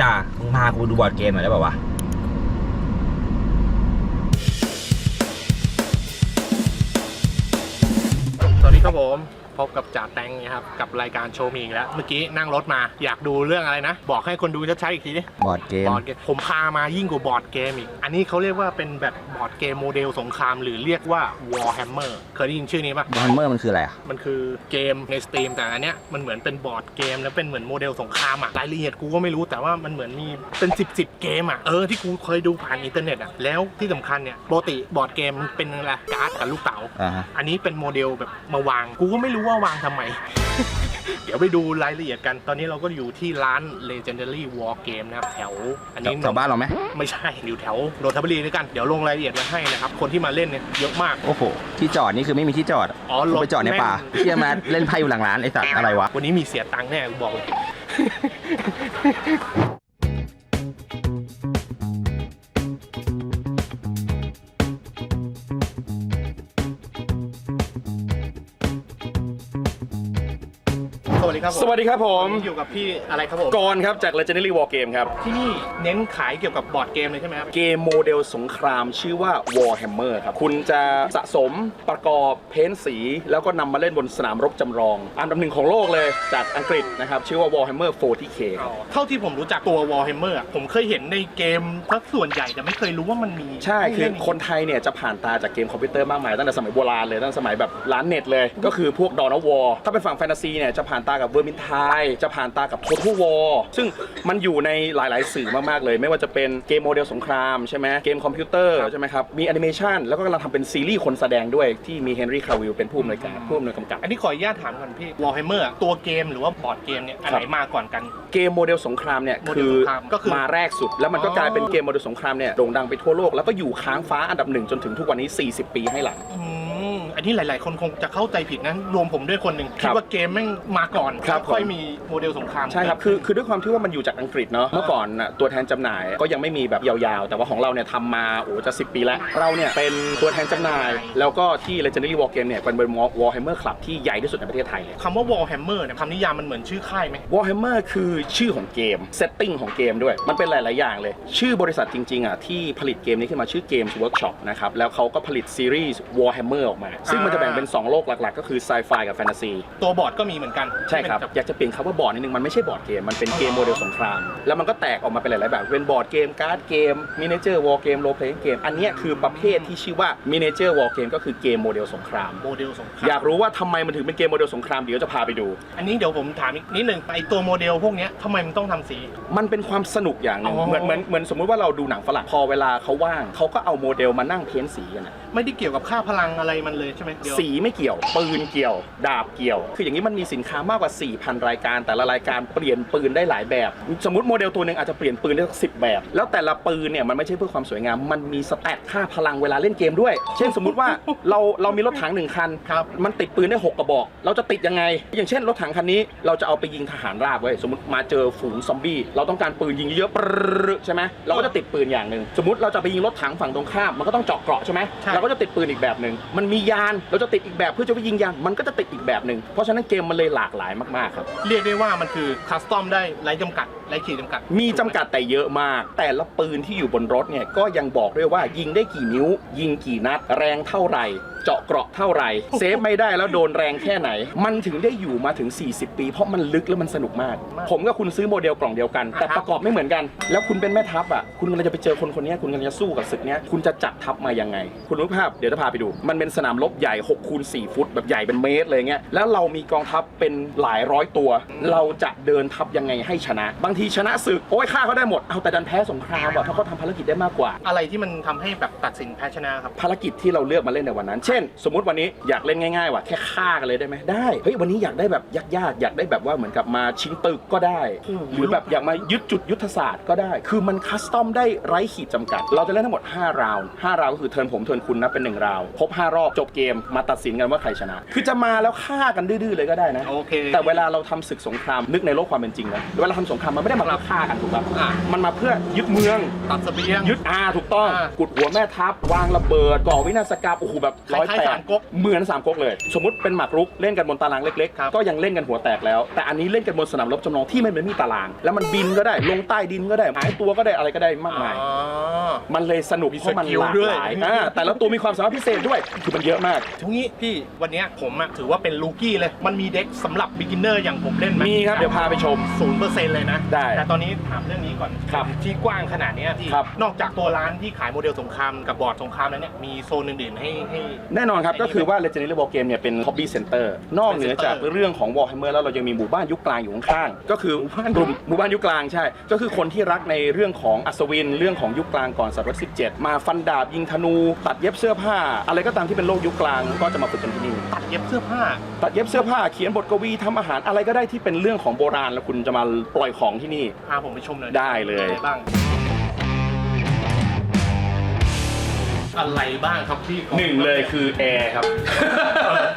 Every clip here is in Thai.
จ่ามึงพากูดูบอร์ดเกมหน่อยได้ป่าวะสวัสดีครับผม พบกับจ่าแตงนะครับ กับรายการโชว์มีอีกแล้ว เมื่อกี้นั่งรถมา อยากดูเรื่องอะไรนะ บอกให้คนดูชัดๆอีกทีดิบอร์ดเกม บอร์ดเกม ผมพามายิ่งกว่าบอร์ดเกมอีก อันนี้เขาเรียกว่าเป็นแบบบอร์ดเกมโมเดลสงคราม หรือเรียกว่า Warhammer เคยได้ยินชื่อนี้ปะบอลเมอร์มันคืออะไรอะ มันคือเกมในสตรีมแต่อันเนี้ยมันเหมือนเป็นบอร์ดเกมแล้วเป็นเหมือนโมเดลสงครามอะรายละเอียดกูก็ไม่รู้แต่ว่ามันเหมือนมีเป็น 10บสเกมอะเออที่กูเคยดูผ่านอินเทอร์เน็ตอะแล้วที่สำคัญเนี่ยปกติบอร์ดเกมมันเป็นอะไรการ์ดกับลูกเต๋าอ่าฮะ อันนี้เป็นโมเดลแบบมาวางกูก็ไม่รู้ว่าวางทำไม เดี๋ยวไปดูรายละเอียดกัน ตอนนี้เราก็อยู่ที่ร้าน Legendary War Game นะครับ แถว อันนี้ แถวบ้านเราไหมไม่ใช่ อยู่แถวนนทบุรีด้วยกัน เดี๋ยวลงรายละเอียดไว้ให้นะครับ คนที่มาเล่นเนี่ยเยอะมาก โอ้โห ที่จอดนี่คือไม่มีที่จอดอ๋อลรงถไปจอดในป่าแม่ง เที่ยมาเล่นไพ่อยู่หลังร้านไอ้สัตว์อะไรวะ วันนี้มีเสียตังค์แน่กูบอกเลย สวัสดีครับผมสวัสดีครับผมวันนี้อยู่กับพี่อะไรครับผม กรณ์ครับจาก Legendary War Game ครับ ที่นี่เน้นขายเกี่ยวกับบอร์ดเกมเลยใช่ไหมครับ เกมโมเดลสงครามชื่อว่า Warhammer ครับ คุณจะสะสมประกอบเพ้นท์สี แล้วก็นำมาเล่นบนสนามรบจำลอง อันดับหนึ่งของโลกเลยจากอังกฤษนะครับ ชื่อว่า Warhammer 40k ครับเท่าที่ผมรู้จักตัว Warhammer อะผมเคยเห็นในเกมสักส่วนใหญ่แต่ไม่เคยรู้ว่ามันมีใช่ให้คือเล่นคนไทยเนี่ยจะผ่านตาจากเกมคอมพิวเตอร์มากมายตั้งแต่สมัยโบราณเลยตั้งแต่สมัยแบบร้านเน็ตเลย ก็คือพวก Dawn of War ถ้าเป็นฝั่งแฟนตาซีเนี่ยจะผ่านตากับ Vermintide จะผ่านตากับ Total War ซึ่งมันอยู่ในหลาย ๆ สื่อมาก ๆ เลย ไม่ว่าจะเป็นเกมโมเดลสงครามใช่ไหมเกมคอมพิวเตอร์ใช่ไหมครับมีแอนิเมชันแล้วก็กำลังทำเป็นซีรีส์คนแสดงด้วยที่มีเฮนรี่คาวิลเป็นผู้อำนวยการผู้อำนวยกำกับ อันนี้ขออนุญาตถามก่อนพี่ Warhammer อะตัวเกมหรือว่าบอร์ดเกมเนี่ยอันไหนมาก่อนกัน เกมโมเดลสงครามเนี่ยโมเดลคือสงครามก็คือ มาแรกสุด แล้วมันก็อ๋อกลายเป็นเกมโมเดลสงครามเนี่ยโด่งดังไปทั่วโลกแล้วก็อยู่ค้างฟ้าอันดับหนึ่งจนถึงทุกวันนี้ 40 ปีให้หลัง อืม อันนี้หลาย ๆ คนคงจะเข้าใจผิดนะรวมผมด้วยคนหนึ่งคคิรัดบว่าเกมแม่งมาก่อนครับแล้วค่อยผมมีโมเดลสงครามใช่ครับคือคือด้วยความที่ว่ามันอยู่จากอังกฤษเนาะเมื่อก่อนน่ะตัวแทนจำหน่ายก็ยังไม่มีแบบยาวๆ แต่ว่าของเราเนี่ยทำมาโอ้จะ 10 ปีแล้ว เราเนี่ยเป็นตัวแทนจำหน่าย แล้วก็ที่ Legendary War Game เนี่ยเป็นเป็น Warhammer Club ที่ใหญ่ที่สุดในประเทศไทยเลยคำว่า Warhammer เนี่ยคำนิยามมันเหมือนชื่อค่ายไหม Warhammer คือชื่อของเกม setting ของเกมด้วยมันเป็นหลายๆอย่างเลย ชื่อบริษัทจริงๆอะที่ผลิตเกมนี้ขึ้นมาชื่อ Games Workshop นะครับแล้วเขาก็ผลิตซีรีส์ Warhammer ออกมา ซึ่งมันจะแบ่งเป็น 2 โลกหลัก ๆ ก็คือ Sci-Fi กับ Fantasy ตัวบอร์ดก็มีเหมือนกันใช่ครับที่เป็นอยากจะเปลี่ยนคำว่าบอร์ดนิดนึง มันไม่ใช่บอร์ดเกม มันเป็นเกมโมเดลสงคราม แล้วมันก็แตกออกมาเป็นหลาย ๆ แบบ เป็นบอร์ดเกม การ์ดเกม มินิเจอร์วอลเกม โรเพลย์เกม อันเนี้ยคือประเภทที่ชื่อว่ามินิเจอร์วอลเกมก็คือเกมโมเดลสงคราม โมเดลสงคราม อยากรู้ว่าทำไมมันถึงเป็นเกมโมเดลสงคราม เดี๋ยวจะพาไปดู อันนี้เดี๋ยวผมถามอีกนิดนึงไอตัวโมเดลพวกเนี้ยทำไมมันต้องทำสี มันเป็นความสนุกอย่างหนึ่งอ๋อเหมือนเหมือนเหมือนสมมุติว่าเราดูหนังฝรั่งพอเวลาเขาว่างเขาก็เอาโมเดลมานั่งเพ้นสีกันอะ ไม่ได้เกี่ยวกับค่าพลังอะไรมันเลยใช่ไหมเดี๋ยวสีไม่เกี่ยว ปืนเกี่ยว ดาบเกี่ยว คืออย่างนี้มันมีสินค้ามากกว่า 4,000 รายการ แต่ละรายการเปลี่ยนปืนได้หลายแบบ สมมติโมเดลตัวหนึ่งอาจจะเปลี่ยนปืนได้สิบแบบ แล้วแต่ละปืนเนี่ยมันไม่ใช่เพื่อความสวยงาม มันมีสแตทค่าพลังเวลาเล่นเกมด้วย เช่นสมมุติว่าเราเรามีรถถังหนึ่งคัน ครับมันติดปืนได้ 6 กระบอก เราจะติดยังไง อย่างเช่นรถถังคันนี้เราจะเอาไปยิงทหารราบไว้ยสมมติมาเจอฝูงซอมบี้เราต้องการปืนยิงเยอะๆปรึ๊ดใช่ไหมเราก็จะติดปืนอย่างหนึ่งสมมติเราจะไปยิงรถถังฝั่งตรงข้ามมันก็ต้องเจาะเกราะใช่ไหมใช่ เราก็จะติดปืนอีกแบบหนึ่งมันมียานเราจะติดอีกแบบเพื่อจะไปยิงยานมันก็จะติดอีกแบบหนึ่งเพราะฉะนั้นเกมมันเลยหลากหลายมากๆครับ เรียกได้ว่ามันคือคัสตอมได้ไร้จำกัดไร้ขีดจำกัด มีจำกัดแต่เยอะมาก แต่ละปืนที่อยู่บนรถเนี่ยก็ยังบอกด้วยว่ายิงได้กี่นิ้ว ยิงกี่นัดแรงเท่าไหร่ เจาะเกราะเท่าไหร่ เซฟไม่ได้แล้วโดนแรงแค่ไหน มันถึงได้อยู่มาถึง 40 ปี เพราะมันลึกและมันสนุกมาก ผมกับคุณซื้อโมเดลกล่องเดียวกัน แต่ประกอบไม่เหมือนกัน แล้วคุณเป็นแม่ทัพอะคุณกำลังจะไปเจอคนคนเนี้ยคุณกำลังจะสู้กับศึกเนี้ยคุณจะจัดทัพมายังไง คุณรู้ภาพเดี๋ยวจะพาไปดู มันเป็นสนามรบใหญ่6คูณ4ฟุตแบบใหญ่เป็นเมตรเลยเงี้ยแล้วเรามีกองทัพเป็นหลายร้อยตัว เราจะเดินทัพยังไงให้ชนะ บางทีชนะศึกโอ้ยฆ่าเขาได้หมดเอาแต่ดันแพ้สงครามอะเพราะเขาทำภารกิจได้มากกว่า อะไรที่มันทำให้แบบตัดสินแพ้ชนะครับ ภารกิจที่เราเลือกมาเล่นในวันนั้นเช่นสมมุติวันนี้อยากเล่นง่ายๆว่ะแค่ฆ่ากันเลยได้ไหมได้เฮ้ยวันนี้อยากได้แบบยากๆอยากได้แบบว่าเหมือนกับมาชิงตึกก็ได้อืมหรือแบบอยากมายึดจุดยุทธศาสตร์ก็ได้ คือมันคัสตอมได้ไร้ขีดจำกัด เราจะเล่นทั้งหมด 5 ราวน์5ราวน์ก็คือเทิร์นผมเทิร์นคุณนะเป็น 1 ราวน์ครบ5รอบจบเกมมาตัดสินกันว่าใครชนะ คือจะมาแล้วฆ่ากันดื้อๆเลยก็ได้นะ โอเค แต่เวลาเราทำศึกสงครามนึกในโลกความเป็นจริงนะเวลาทำสงครามมันไม่ได้มาเพื่อฆ่ากันถูกป่ะอะ มันมาเพื่อยึดเมือง ตัดเสบียง ยึดอาถูกต้อง อ่ากุดหัวแม่ทัพวางระเบิดก่อวินาศกรรมโอ้โหแบบใครอยคล้ายๆแปสาดมก๊กเหมือนสามก๊กเลย สมมติเป็นหมากรุกเล่นกันบนตารางเล็กครับๆก็ยังเล่นกันหัวแตกแล้ว แต่อันนี้เล่นกันบนสนามรบจำลองที่มันไม่มีตาราง แล้วมันบินก็ได้ลงใต้ดินก็ได้หายตัวก็ได้อะไรก็ได้มากมายอ๋อมันเลยสนุกมีเพราะมันสกิลหลากด้วยหลายอ่าแต่ละตัวมีความสามารถพิเศษด้วยคือมันเยอะมากทีนี้พี่วันเนี้ยผมอะถือว่าเป็นลูกี้เลยมันมีเด็กสำหรับ b ิ g เนอร์อย่างผมเล่นไหมมีครับเดี๋ยวพาไปชมศูนย์เปอร์เซ็นต์เลยนะได้แต่ตอนนี้ถามเรื่องนี้ก่อนครับที่กว้างขนาดเนี้ยพี่ครับนอกจากตัวร้านที่ขายโมเดลสงครามกับบอร์ดสงครามแล้วเนี่ยมีโซนอื่นๆให้ให้แน่นอนครับ ก็คือว่า Legendary War Game เนี่ยเป็น Hobby Center นอกเหนือจากเรื่องของ Warhammer แล้วเรายังมีหมู่บ้านยุคกลางอยู่ข้างๆก็คือกลุ่มหมู่บ้านยุคกลางใช่ ก็คือคนที่รักในเรื่องของอัศวิน เรื่องของยุคกลางก่อนศตวรรษที่17 มาฟันดาบยิงธนูตัดเย็บเสื้อผ้า อะไรก็ตามที่เป็นโลกยุคกลางก็จะมาฝึกกันที่นี่ตัดเย็บเสื้อผ้า ตัดเย็บเสื้อผ้าเขียนบทกวีทำอาหารอะไรก็ได้ที่เป็นเรื่องของโบราณแล้วคุณจะมาปล่อยของที่นี่พาผมไปชมหน่อยได้เลย อะไรบ้าง อะไรบ้างครับพี่หนึ่งเลยคือแอร์ครับ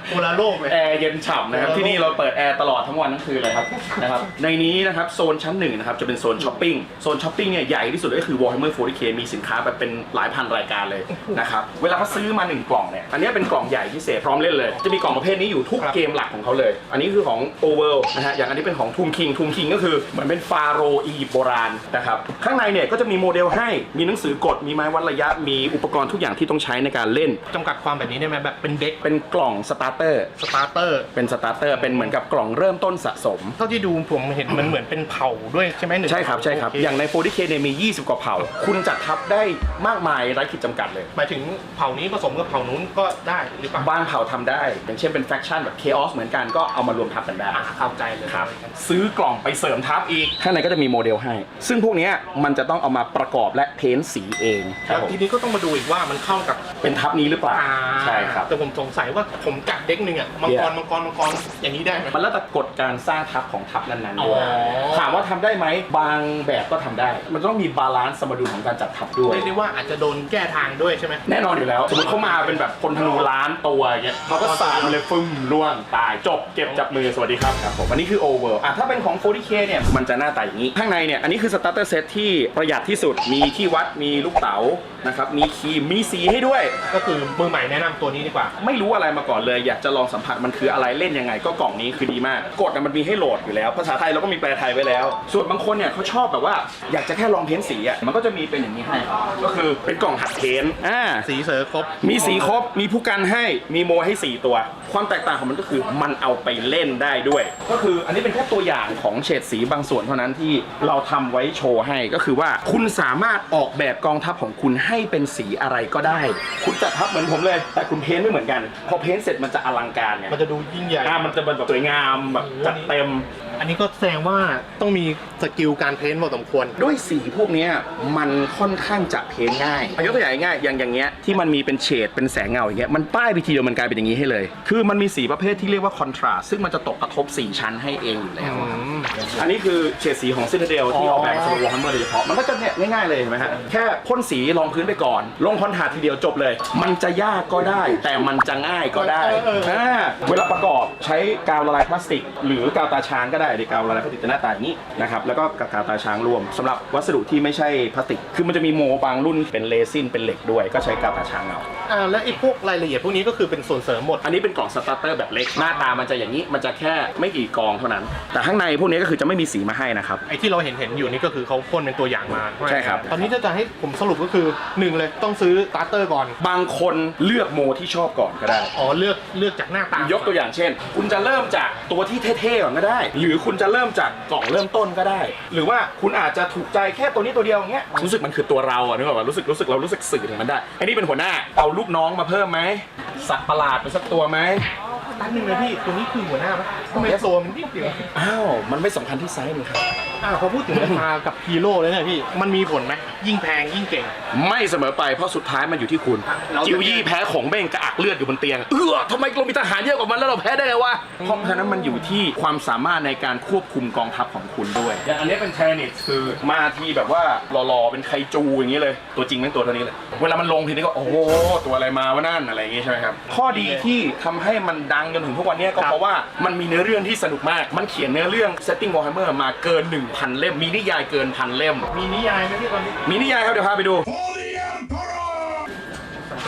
โอลาโลกเลยแอร์เย็นฉ่ำนะครับโอ้โหที่นี่เราเปิดแอร์ตลอดทั้งวันทั้งคืนเลยครับนะครับในนี้นะครับโซนชั้นหนึ่งนะครับจะเป็นโซนช้อปปิ้งโซนช้อปปิ้งเนี่ยใหญ่ที่สุดก็คือ Warhammer 40k มีสินค้าแบบเป็นหลายพันรายการเลยนะครับเวลาเขาซื้อมา1กล่องเนี่ยอันนี้เป็นกล่องใหญ่พิเศษพร้อมเล่นเลย จะมีกล่องประเภทนี้อยู่ทุกครับเกมหลักของเขาเลย อันนี้คือของ o v e r นะฮะอย่างอันนี้เป็นของ Tomb King Tomb King ก็คือเหมือนเป็นฟาโรห์อียิปต์โบราณนะครับข้างในเนี่ยก็จะมีโมเดลให้มีหนังสือกฎมีไม้วัดระยะมีอุปกรณ์ทุกอย่างที่ต้องใช้ในการเล่น จำกัดความแบบนี้ได้ไหมแบบเป็นเด็กเป็นกล่องสตาร์เตอร์ สตาร์เตอร์ เป็นสตาร์เตอร์ เป็นเหมือนกับกล่องเริ่มต้นสะสม เท่าที่ดูผมเห็นมันเหมือนเป็นเผ่าด้วยใช่ไหมหนึ่งใช่ครับใช่ครับโอเอย่างใน 40k เนี่ยมี 20 กว่าเผ่า คุณจัดทัพได้มากมายไร้ขีดจำกัดเลย หมายถึงเผ่านี้ผสมกับเผ่านู้นก็ได้หรือเปล่าบางเผ่าทำได้ อย่างเช่นเป็นแฟคชั่นแบบ Chaos เหมือนกันก็เอามารวมทัพกันได้ อ่าเข้าใจเลยครับ ซื้อกล่องไปเสริมทัพอีก ข้างในก็จะมีโมเดลให้ ซึ่งพวกเนี้ยมันจะต้องเอามาประกอบและเพ้นท์สีเองคแล้รับวผม ทีนี้ก็ต้องมาดูอีกว่ามันเข้ากับเป็นทัพนี้หรือเปล่าอ่าใช่ครับ แต่ผมสงสัยว่าผมจัดเด็กหนึ่งอะมังกร Yeah มังกรมังกรอย่างนี้ได้ไหม มันแล้วแต่กฎการสร้างทัพของทัพนั้นๆด้วยอ๋อ ถามว่าทำได้ไหมบางแบบก็ทำได้ มันต้องมีบาลานซ์สมดุลของการจัดทัพด้วย เรียกได้ว่าอาจจะโดนแก้ทางด้วยใช่ไหม แน่นอนอยู่แล้ว สมมติเขามาเป็นแบบคนธนูล้านตัวอย่างเงี้ยเขาก็สาดมาเลยฟึ่มล่วงตายจบเก็บจับมือสวัสดีครับครับผมอันนี้คือ over อะถ้าเป็นของ 40k เนี่ย มันจะหน้าตาอย่างนี้ ข้างในเนี่ย อันนี้คือ starter set ที่ประหยัดที่สุดมีที่วัดมีลูกเต๋า นะครับ มีครีม มีสีให้ด้วย ก็คือมือใหม่แนะนำตัวนี้ดีกว่า ไม่รู้อะไรมาก่อนเลย อยากจะลองสัมผัสมันคืออะไรเล่นยังไง ก็กล่องนี้คือดีมาก กดอะมันมีให้โหลดอยู่แล้ว ภาษาไทยเราก็มีแปลไทยไว้แล้ว ส่วนบางคนเนี่ยเขาชอบแบบว่า อยากจะแค่ลองเพ้นสีอะ มันก็จะมีเป็นอย่างนี้ให้ ก็คือเป็นกล่องหัดเพ้นอ่า สีเสอครบ มีสีครบ มีผู้กันให้ มีโมให้ 4 ตัว ความแตกต่างของมันก็คือมันเอาไปเล่นได้ด้วย ก็คืออันนี้เป็นแค่ตัวอย่างของเฉดสีบางส่วนเท่านั้นที่เราทำไว้โชว์ให้ ก็คือว่าคุณสามารถออกแบบกองทัพของคุณให้เป็นสีอะไรก็ได้ คุณจัดทัพเหมือนผมเลย แต่คุณเพ้นท์ไม่เหมือนกัน พอเพ้นท์เสร็จมันจะอลังการไงมันจะดูยิ่งใหญ่ อ่ามันจะเป็นแบบสวยงามแบบจัดเต็ม อันนี้ก็แสดงว่าต้องมีสกิลการเพ้นท์พอสมควร ด้วยสีพวกเนี้ยมันค่อนข้างจะเพ้นง่ายอายกตัวอย่างง่ายๆอย่างอย่างเงี้ยที่มันมีเป็นเฉดเป็นแสงเงาอย่างเงี้ยมันป้ายไปทีเดียวมันกลายเป็นอย่างนี้ให้เลย คือมันมีสีประเภทที่เรียกว่าคอนทราสซึ่งมันจะตกกระทบสีชั้นให้เองอยู่แล้ว อันนี้คือเฉดสีของซินเดลที่ออกแบบมาสำหรับวอร์ฮัมเมอร์โดยเฉพาะ มันก็จะเนี่ยง่ายๆเลยเห็นไหมฮะ แค่พ่นสีรองพื้นไปก่อน ลงคอนทราสทีเดียวจบเลย มันจะยากก็ได้ แต่มันจะง่ายก็ได้เออเออเออ อ่าเวลาประกอบใช้กาวละลายพลาสติก หรือกาวตาช้างก็ได้หรือกาวละลายพลาสติกจะหน้าตาอย่างนี้นะครับแล้วก็กับกาวตาช้างรวมสำหรับวัสดุที่ไม่ใช่พลาสติก คือมันจะมีโมบางรุ่นเป็นเรซินเป็นเหล็กด้วย ก็ใช้กาวตาช้างเอา อ่าแล้วไอ้พวกรายละเอียดพวกนี้ก็คือเป็นส่วนเสริมหมด อันนี้เป็นกล่องสตาร์เตอร์แบบเล็กหน้าตามันจะอย่างนี้มันจะแค่ไม่กี่กองเท่านั้น แต่ข้างในพวกนี้ก็คือจะไม่มีสีมาให้นะครับ ไอ้ที่เราเห็นเห็นอยู่นี่ก็คือเขาพ่นเป็นตัวอย่างมาใช่ครับ ตอนนี้ถ้าจะให้ผมสรุปก็คือหนึ่งเลยต้องซื้อสตาร์เตอร์ก่อน บางคนเลือกโมที่ชอบก่อนก็ได้ อ๋อเลือกเลือกจากหน้าตายกตัวอย่างเช่น คุณจะเริ่มจากตัวที่เท่ๆก่อนก็ได้ หรือคุณจะเริ่มจากกล่องเริ่มต้นก็ได้ หรือว่าคุณอาจจะถูกใจแค่ตัวนี้ตัวเดียวอย่างเงี้ยรู้สึกมันคือตัวเราอะนึกออกป่ะรู้สึกรู้สึกเรารู้สึกสื่อถึงมันได้ไอ้นี่เป็นหัวหน้าเอาลูกน้องมาเพิ่มไหมสัตว์ประหลาดไปสักตัวไหมแป๊บนึงนะพี่ตัวนี้คือหัวหน้าปะทำไมตัวมันนิดเดียวอ้าวมันไม่สำคัญที่ไซส์นี่ครับ อ่าพอพูดถึงราคากับฮีโร่เลยเนี่ยพี่มันมีผลไหมยิ่งแพงยิ่งเก่ง ไม่เสมอไปเพราะสุดท้ายมันอยู่ที่คุณ เราจะจิวยี่แพ้ของเบ้งกระอักเลือดอยู่บนเตียง เออทำไมเรามีทหารเยอะกว่ามันแล้วเราแพ้ได้ไงวะเพราะฉะนั้นมันอยู่ที่ความสามารถในการควบคุมกองทัพของคุณด้วยอย่างอันนี้เป็นเทนิสคือมาทีแบบว่าหล่อๆเป็นไคจูอย่างนี้เลย ตัวจริงแม่งตัวเท่านี้เลยเวลามันลงทีนี้ก็โอ้โหตัวอะไรมาวะนั่นอะไรอย่างงี้ใช่ไหมครับข้อดีที่ทำให้มันดังจนถึงทุกวันนี้ก็เพราะว่ามันมีเนื้อเรื่องที่สนุกมากมันเขียนเนื้อเรื่อง Setting Warhammer มาเกิน1,000เล่ม มีนิยายเกินพันเล่ม มีนิยายไหมพี่ตอนนี้ มีนิยายครับ เดี๋ยวพาไปดูสั่งไปเ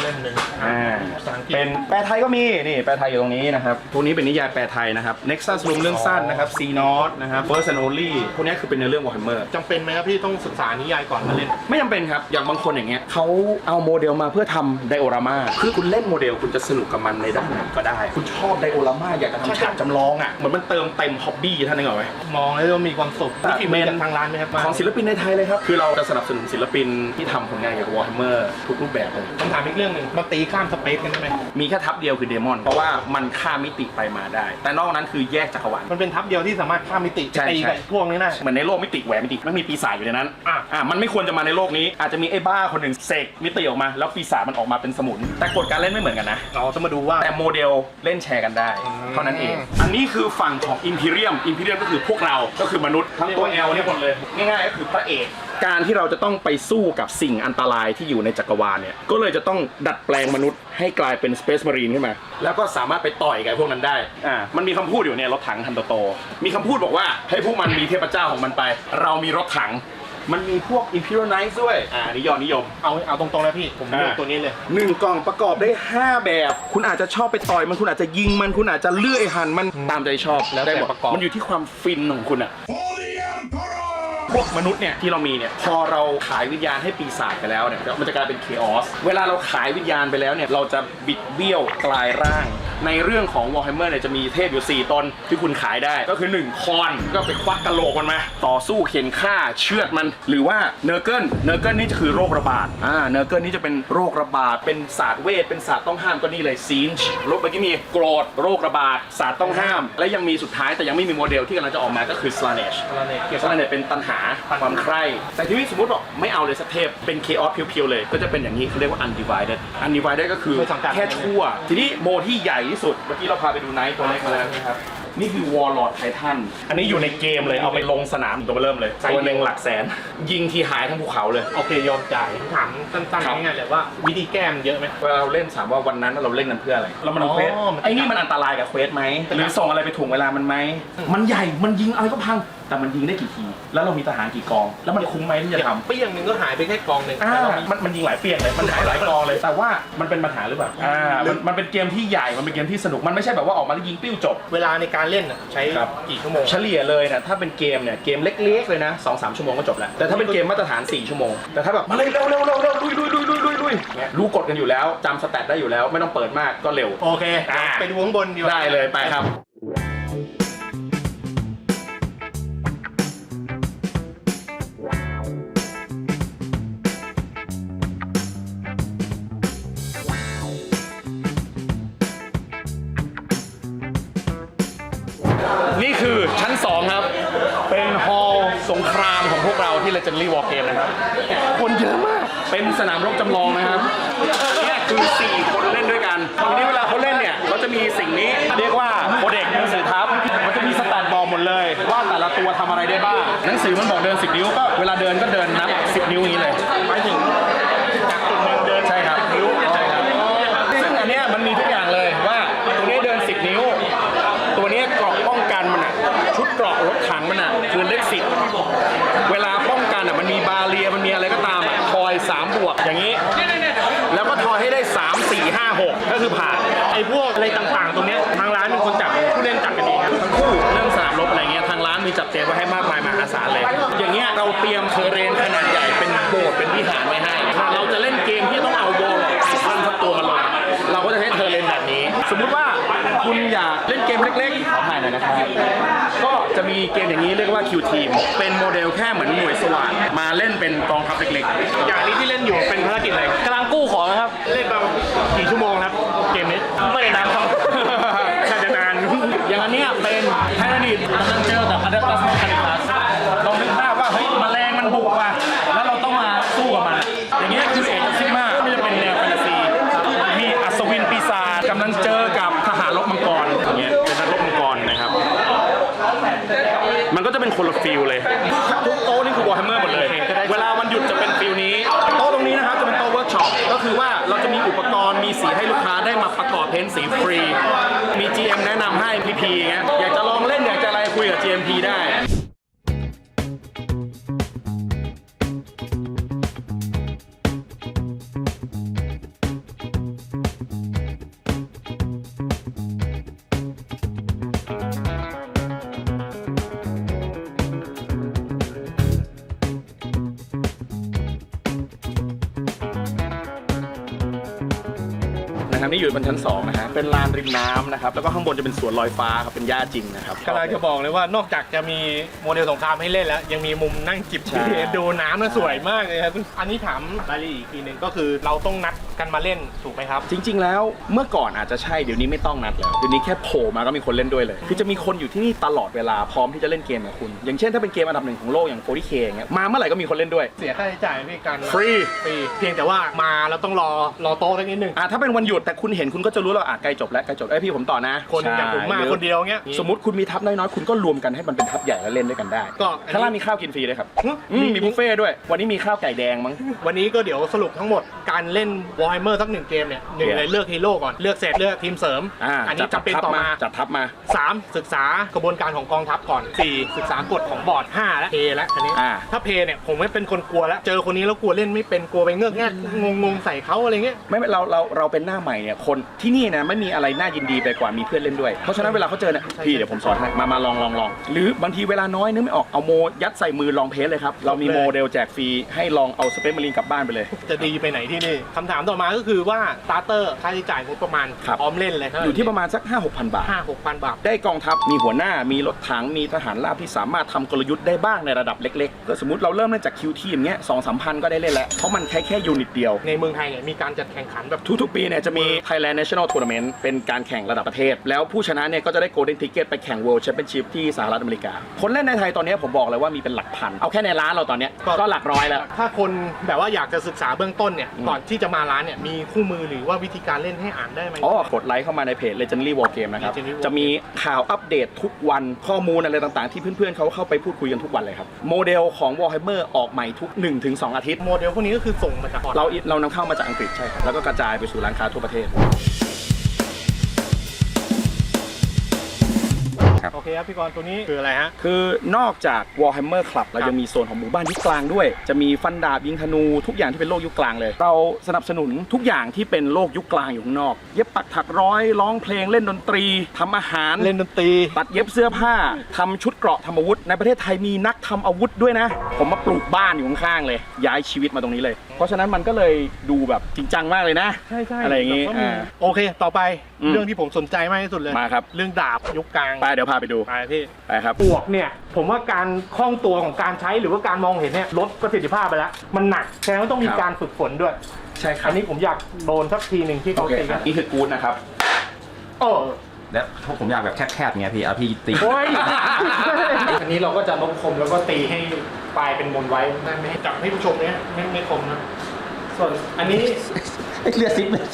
ลยล่มหนึ่งอ่าภาษาอังกฤษ เป็นแปลไทยก็มีนี่แปลไทยอยู่ตรงนี้นะครับพวกนี้เป็นนิยายแปลไทยนะครับ Nexus รวมเรื่องสั้นนะครับ C Not นะครับ First and Only พวกนี้คือเป็นเนื้อเรื่อง Warhammer จำเป็นไหมครับพี่ต้องศึกษานิยายก่อนมาเล่น ไม่จำเป็นครับ อย่างบางคนอย่างเงี้ยเขาเอาโมเดลมาเพื่อทำไดโอรามาคือคุณเล่นโมเดลคุณจะสนุกกับมันในด้านไหนก็ได้ คุณชอบไดโอรามาอยากจะทำฉากจำลองอะเหมือนมันเติมเต็มฮ็อบบี้ท่านนึกออกไหม มองแล้วมีความสุขแต่นี่ฝีมือจากทางร้านไหมครับของศิลปินในไทยเลยครับคือเราจะสนับสนุนศิลปินที่ทำผลงานเกี่ยวกับ Warhammer ทุกรูปแบบเลย คำถามอีกเรื่องหนึ่งมันตีข้ามสเปซกันได้ไหมมีแค่ทับเดียวคือเดมอน เพราะว่ามันข้ามมิติไปมาได้ แต่นอกนั้นคือแยกจักรวาล มันเป็นทัพเดียวที่สามารถข้ามมิติใช่ตีใช่ กับพวกนี้ได้เหมือนในโลกมิติแหวนมิติมันมีปีศาจอยู่ในนั้นอะ อะมันไม่ควรจะมาในโลกนี้ อาจจะมีไอ้บ้าคนหนึ่งเสกมิติออกมา แล้วปีศาจมันออกมาเป็นสมุน แต่กฎการเล่นไม่เหมือนกันนะ เราจะมาดูว่า แต่โมเดลเล่นแชร์กันได้อืมเท่านั้นเอง อันนี้คือฝั่งของ Imperium Imperium ก็คือพวกเรา ก็คือมนุษย์ทั้งตัว L เนี่ยหมดเลย ง่ายๆก็คือพระเอก การที่เราจะต้องไปสู้กับสิ่งอันตรายที่อยู่ในจักรวาลเนี่ย ก็เลยจะต้องดัดแปลงมนุษย์ให้กลายเป็น Space Marine ขึ้นมา แล้วก็สามารถไปต่อยกับไอ้พวกนั้นได้ อ่า มันมีคำพูดอยู่เนี่ยรถถังคันโตๆมีคำพูดบอกว่าให้พวกมันมีเทพเจ้าของมันไป เรามีรถถัง มันมีพวก Imperial Knights ด้วย อ่านิยมนิยม เอาเอาตรงๆแล้วพี่ ผมเลือกอะตัวนี้เลย หนึ่งกล่องประกอบได้ 5 แบบ คุณอาจจะชอบไปต่อยมัน คุณอาจจะยิงมัน คุณอาจจะเลื่อยหันมัน ตามใจชอบแล้วแต่ได้หมด ประกอบ มันอยู่ที่ความฟินของคุณอะ พวกมนุษย์เนี่ยที่เรามีเนี่ยพอเราขายวิญญาณให้ปีศาจไปแล้วเนี่ยมันจะกลายเป็นเคออสเวลาเราขายวิญญาณไปแล้วเนี่ยเราจะบิดเบี้ยวกลายร่าง ในเรื่องของ Warhammer เนี่ยจะมีเทพอยู่ 4 ตนที่คุณขายได้ ก็คือ 1 คอนก็ไปควักกะโหลกมันมา ต่อสู้เข็นฆ่าเชือดมัน หรือว่าเนอร์เกิลเนอร์เกิลนี่จะคือโรคระบาดอ่าเนอร์เกิลนี่จะเป็นโรคระบาดเป็นศาสตร์เวทเป็นศาสตร์ต้องห้ามก็นี่เลยซีนช์โรคเมื่อกี้มีโกรธโรคระบาดศาสตร์ต้องห้าม และยังมีสุดท้ายแต่ยังไม่มีโมเดลที่กำลังจะออกมาก็คือสลาเนชอะไรเนี่ยเกี่ยวสกับลาเนชเป็นตันหาความใคร่แต่ที่นี่สมมติบอกไม่เอาเลยสักเทพเป็นเคออสเพียวๆเลย ก็จะเป็นอย่างนี้เขาเรียกว่า undivided undivided ก็คือไม่สังกัดแค่ชั่ว ทีนี้โมที่ใหญ่ที่สุด เมื่อกี้เราพาไปดูไนท์ตัวเล็กมาแล้วนะครับ นี่คือ Warlord Titan อันนี้อยู่ในเกมเลยเอาไปลงสนามตัวมาเริ่มเลยตัวหนึ่งหลักแสน ยิงทีหายทั้งภูเขาเลย โอเคยอมจ่ายถามสั้นครับๆง่ายๆเลยว่าวิธีแก้มันเยอะไหม เวลาเราเล่นถามว่าวันนั้นเราเล่นกันเพื่ออะไรเรามาดูอ๋อเควสมัน ไอ้นี่มันอันตรายกับเควสไหมหรือส่งอะไรไปถ่วงเวลามันไหมมันใหญ่มันยิงอะไรก็พัง แต่มันยิงได้กี่ทีแล้วเรามีทหารกี่กอง แล้วมันคุ้มไหมที่จะทำเปี้ยงหนึงก็หายไปแค่กองหนึ่งอ่าแต่เรามี มันมันยิงหลายเปียงเลยมันหายหลายกองเลยแต่ว่ามันเป็นปัญหาหรือเปล่าอ่ามันมันเป็นเกมที่ใหญ่มันเป็นเกมที่สนุกมันไม่ใช่แบบว่าออกมาแล้วยิงปิ้วจบ เวลาในการเล่นน่ะใช้ครับ กี่ชั่วโมง เฉลี่ยเลยนะถ้าเป็นเกมเนี่ยเกมเล็กๆเลยนะสองสามชั่วโมงก็จบแล้วแต่ถ้าเป็นเกมมาตรฐาน4ชั่วโมงแต่ถ้าแบบมาเลยเร็วเร็วเร็วเร็วลุยลุยลุยลุยลุยลุยเนี่ยรู้กฎกันอยู่แล้วจำสแตทได้อยู่แล้ว ไม่ต้องเปิดมากก็เร็ว โอเคอ่า ไปดูข้างบนดีกว่า ได้เลยไปครับ Legendary War Game นะครับ คนเยอะมาก เป็นสนามรบจำลองนะครับเนี่ยคือ 4 คนเล่นด้วยกันทีนี้เวลาเขาเล่นเนี่ยเขาจะมีสิ่งนี้เรียกว่าโคเด็กหนังสือทับ มันจะมีสแตทบอกหมดเลย ว่าแต่ละตัวทำอะไรได้บ้าง หนังสือมันบอก จะมีเกมอย่างนี้เรียกว่า Q Team เป็นโมเดลแค่เหมือนหน่วยสวัสดมาเล่นเป็นกองทัพเล็กๆ อย่างนี้ที่เล่นอยู่เป็นภารกิจอะไรกำลังกู้ของนะครับ เล่นมากี่ชั่วโมงครับ เกมนี้ไม่ได้นับครับน่าจะนาน อย่างอันเนี้ยเป็นไททานิดกำลังเจอกับอันเดอร์ตัสคานิคัสลองนึกภาพว่าเฮ้ยแมลงมันบุกว่ะแล้วเราต้องมาสู้กับมันอย่างเงี้ยคือเอ คนละฟิลเลย ทุกโต๊ะนี่คือ Warhammer หมดเลย เวลาวันหยุดจะเป็นฟิลนี้ โต๊ะตรงนี้นะครับจะเป็นโต๊ะเวิร์กช็อป ก็คือว่าเราจะมีอุปกรณ์ มีสีให้ลูกค้าได้มาประกอบเพ้นท์สีฟรี มี GM แนะนำให้ PP อย่างเงี้ย อยากจะลองเล่นอยากจะอะไรคุยกับ GMP ได้ นี้อยู่บนชั้น2นะฮะเป็นลานริมน้ำนะครับแล้วก็ข้างบนจะเป็นสวนลอยฟ้าครับเป็นหญ้าจริงนะครับ กำลังจะบอกเลยว่านอกจากจะมีโมเดลสงครามให้เล่นแล้ว ยังมีมุมนั่งจิบใช่ทีดูน้ำน่ะสวยมากเลยครับอันนี้ถามรายละเอียดอีกทีหนึ่งก็คือเราต้องนัด กันมาเล่นถูกไหมครับ จริง ๆ แล้วเมื่อก่อนอาจจะใช่เดี๋ยวนี้ไม่ต้องนัดแล้วเดี๋ยวนี้แค่โผล่มาก็มีคนเล่นด้วยเลย คือจะมีคนอยู่ที่นี่ตลอดเวลาพร้อมที่จะเล่นเกมกับคุณ อย่างเช่นถ้าเป็นเกมอันดับหนึ่งของโลกอย่าง 40K อย่างเงี้ยมาเมื่อไหร่ก็มีคนเล่นด้วยเสียค่าใช้จ่ายไหมพี่กันฟรีฟรีเพียงแต่ว่ามาแล้วต้องรอรอโต๊ะสักนิดหนึ่งอะถ้าเป็นวันหยุดแต่คุณเห็นคุณก็จะรู้แล้วอะใกล้จบแล้วใกล้จบเอ้ยพี่ผมต่อนะคนอย่างผมมาใช่คนเดียวเงี้ยสมมติคุณมีทัพน้อยๆคุณก็รวมกันให้มันเป็นทัพใหญ่แล้วเล่นด้วยกันได้ก็อันนี้ข้างล่างมีข้าวกินฟรีด้วยครับหึอืมมีบุฟเฟ่ต์ด้วยวันนี้มีข้าวไก่แดงมั้งวันนี้ก็เดี๋ยวสรุปทั้งหมดการเล่นวอ r เมอร์สักหนึ่งเกมเนี่ยหนึ่งโอเคเลยเลือกฮีโร่ก่อนเลือกเสร็จเลือกทีมเสริมอ่าอันนี้จัจำดเป็นทัพต่อมาจัดทัพมาสามศึกษากระบวนการของกองทัพก่อน 4 ศึกษากฎของบอร์ด5และเพและอันนี้อ่าถ้าเพเนี่ยผมไม่เป็นคนกลัวแล้วเจอคนนี้แล้วกลัวเล่นไม่เป็นกลัวไปเงือกแงกงงงๆใส่เขาอะไรเงี้ยไม่ไม่เราเราเราเป็นหน้าใหม่เนี่ยคนที่นี่นะไม่มีอะไรน่ายินดีไปกว่ามีเพื่อนเล่นด้วยเพราะฉะนั้นเวลาเขาเจอเนี่ยใช่พี่เดี๋ยวผมสอนให้มามาลองลองลองหรือบางทีเวลาน้อยนึกไม่ออกเอาโมยัดใส่มือลองเพสเลยครับเรามีเลยโมเดลแจกฟรีให้ลองเอาสเปซมารีนกลับบ้านไปเลย จะดีไปไหนที่นี่คำถามต่อมาก็คือว่าสตาร์เตอร์ค่าใช้จ่ายงบประมาณครับ พร้อมเล่นเลยอยู่ที่ประมาณสัก 5 6 0 0 0 บาท ห้าหกพันบาท ได้กองทัพมีหัวหน้ามีรถถังมีทหารราบที่สามารถทำกลยุทธ์ได้บ้างในระดับเล็กๆก็สมมติเราเริ่มเล่นจากคิวทีอย่างเงี้ยสองสามพันก็ได้เล่นแล้ว เพราะมันแค่แค่ยูนิตเดียว ในเมืองไทยเนี่ยมีการจัดแข่งขันแบบ ทุกๆ ปีเนี่ยจะมี Thailand National Tournament เป็นการแข่งระดับประเทศ แล้วผู้ชนะเนี่ยก็จะได้ Golden Ticket ไปแข่ง World Championship ที่สหรัฐอเมริกา คนเล่นในไทยตอนเนี้ยผมบอกเลยว่ามีเป็นหลักพัน เอาแค่ในร้านเราตอนเนี้ยก็ ก็หลักร้อยแล้ว ถ้าคนแบบว่าอยากจะศึกษาเบื้องต้นเนี่ยอืมก่อนที่จะมาร้านเนี่ยมีคู่มือหรือว่าวิธีการเล่นให้อ่านได้ไหม อ๋อกดไลค์เข้ามาในเพจ Legendary War Game นะครับ Legendary War จะมีข่าวอัปเดตทุกวันข้อมูลอะไรต่างๆ ที่เพื่อนๆเขาเข้าไปพูดคุยกันทุกวันเลยครับ โมเดลของ Warhammer ออกใหม่ทุก 1-2 อาทิตย์ โมเดลพวกนี้ก็คือส่งมาจากเราเรานำเข้ามาจากอังกฤษใช่ครับแล้วก็กระจายไปสู่ร้านค้าทั่วประเทศ โอเคครับพี่กรณ์ตัวนี้คืออะไรฮะ คือนอกจาก Warhammer Club เรายังมีโซนของหมู่บ้านยุคกลางด้วย จะมีฟันดาบยิงธนูทุกอย่างที่เป็นโลกยุคกลางเลย เราสนับสนุนทุกอย่างที่เป็นโลกยุคกลางอยู่ข้างนอก เย็บปักถักร้อยร้องเพลงเล่นดนตรีทำอาหารเล่นดนตรีตัดเย็บเสื้อผ้าทำชุดเกราะทำอาวุธ ในประเทศไทยมีนักทำอาวุธด้วยนะ ผมมาปลูกบ้านอยู่ข้างๆเลย ย้ายชีวิตมาตรงนี้เลย เพราะฉะนั้นมันก็เลยดูแบบจริงจังมากเลยนะ ใช่ใช่อะไรอย่างงี้แบบว่มีอ่าโอเค ต่อไปอืม เรื่องที่ผมสนใจมากที่สุดเลย มาครับเรื่องดาบยุคกลางไปเดี๋ยวพาไปดูไปพี่ไปครับ ปวกเนี่ย ผมว่าการคล่องตัวของการใช้หรือว่าการมองเห็นเนี่ยลดประสิทธิภาพไปแล้ว มันหนักแสดงว่าต้องมีครับ การฝึกฝนด้วย ใช่ครัอับนนี้ผมอยากโดนสักทีหนึ่งที่โอเขาเคตีคกัรันบนี่คือกู๊ดนะครับโอ้ แล้วพวกผมอยากแบบแคบๆเงี้ยพี่เอาพี่ตี โอ้ย อันนี้เราก็จะลบคมแล้วก็ตีให้ปลายเป็นมนไว้ไม่ไม่ให้จับให้ผู้ชมเนี่ยไม่ไม่คมนะ ส่วนอันนี้เลือดซิปเลย